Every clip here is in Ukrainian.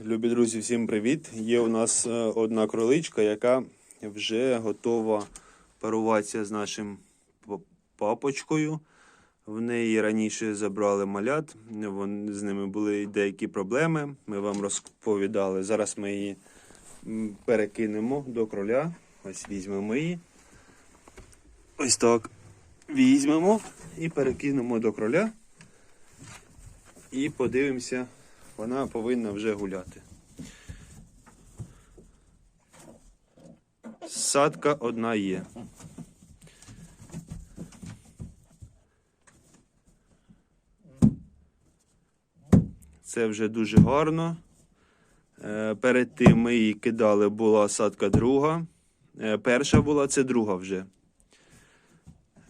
Любі друзі, всім привіт! Є у нас е, одна кроличка, яка вже готова паруватися з нашим папочкою. В неї раніше забрали малят, з ними були деякі проблеми. Ми вам розповідали. Зараз ми її перекинемо до кроля. Ось візьмемо її. Ось так. Візьмемо і перекинемо до кроля. І подивимося, вона повинна вже гуляти. Садка одна є. Це вже дуже гарно. Е, Перед тим ми її кидали, була садка друга. Е, Перша була, це друга вже.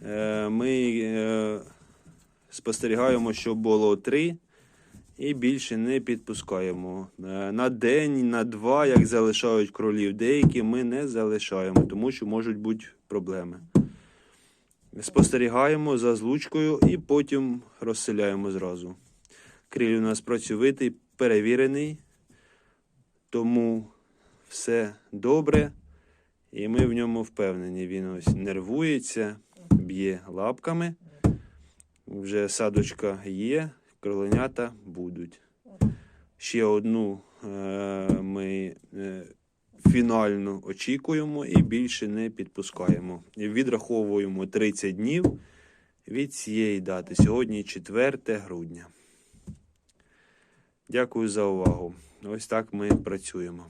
Е, Ми спостерігаємо, що було три і більше не підпускаємо. Е, На день, на два, як залишають кролів, деякі ми не залишаємо, тому що можуть бути проблеми. Спостерігаємо за злучкою і потім розселяємо зразу. Криль у нас працьовитий, перевірений, тому все добре. І ми в ньому впевнені. Він ось нервується, б'є лапками. Вже садочка є, кроленята будуть. Ще одну е, ми е, фінально очікуємо і більше не підпускаємо. Відраховуємо 30 днів від цієї дати. Сьогодні 4 грудня. Дякую за увагу. Ось так ми працюємо.